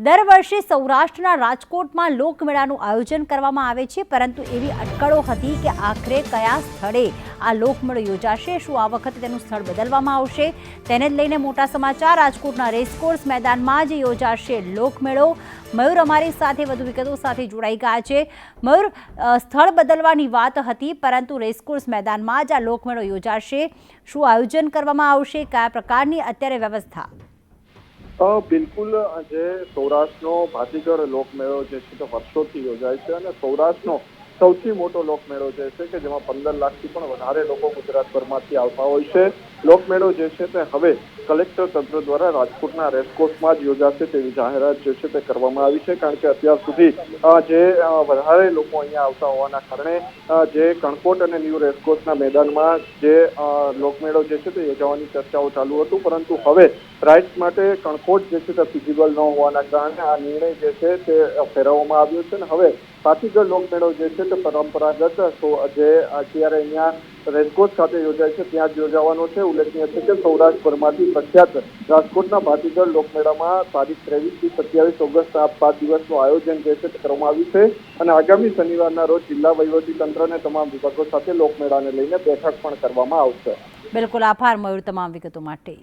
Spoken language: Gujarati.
દર વર્ષે સૌરાષ્ટ્રના રાજકોટમાં લોકમેળાનું આયોજન કરવામાં આવે છે, પરંતુ એવી અટકળો હતી કે આખરે કયા સ્થળે આ લોકમેળો યોજાશે, શું આ વખતે તેનું સ્થળ બદલવામાં આવશે? તેને જ લઈને મોટા સમાચાર, રાજકોટના રેસકોર્સ મેદાનમાં જ યોજાશે લોકમેળો. મયુર અમારી સાથે વધુ વિગતો સાથે જોડાઈ ગયા છે. મયુર સ્થળ બદલવાની વાત હતી, પરંતુ રેસકોર્સ મેદાનમાં જ આ લોકમેળો યોજાશે. શું આયોજન કરવામાં આવશે? કયા પ્રકારની અત્યારે વ્યવસ્થા? બિલકુલ જે સૌરાષ્ટ્રનો ભાતીગળ લોકમેળો જે છે તે વર્ષોથી યોજાય છે અને સૌરાષ્ટ્રનો સૌથી મોટો લોકમેળો જે છે કે જેમાં પંદર લાખથી પણ વધારે લોકો ગુજરાતભરમાંથી આવતા હોય છે. લોકમેળો જે છે તે હવે કલેક્ટર તંત્ર દ્વારા રાજકોટના રેસકોર્સમાં જ યોજાશે તેવી જાહેરાત જે છે તે કરવામાં આવી છે. કારણ કે અત્યાર સુધી જે વધારે લોકો અહીંયા આવતા હોવાના કારણે જે કણકોટ અને ન્યૂ રેસકોર્સના મેદાનમાં જે લોકમેળો જે છે તે યોજવાની ચર્ચાઓ ચાલુ હતું. પરંતુ હવે રાઇટ્સ માટે કણકોટ જે છે તે ફિઝિબલ ન હોવાના કારણે આ નિર્ણય જે છે તે ફેરવવામાં આવ્યો છે. અને હવે પાટીગઢ લોકમેળો જે છે તે પરંપરાગત તો જે અત્યારે અહીંયા રેસકોર્સ ખાતે યોજાય છે. ત્યાં જ યોજાવાનો છે. ઉલ્લેખનીય છે કે સૌરાષ્ટ્રભરમાંથી પ્રખ્યાત રાજકોટના ભાતીગઢ લોકમેળામાં તારીખ ત્રેવીસથી સત્યાવીસ ઓગસ્ટ આ પાંચ દિવસનું આયોજન જે છે તે કરવામાં આવ્યું છે. અને આગામી શનિવારના રોજ જિલ્લા વહીવટી તંત્ર અને તમામ વિભાગો સાથે લોકમેળાને લઈને બેઠક પણ કરવામાં આવશે. બિલકુલ આભાર, મયુર, તમામ વિગતો માટે.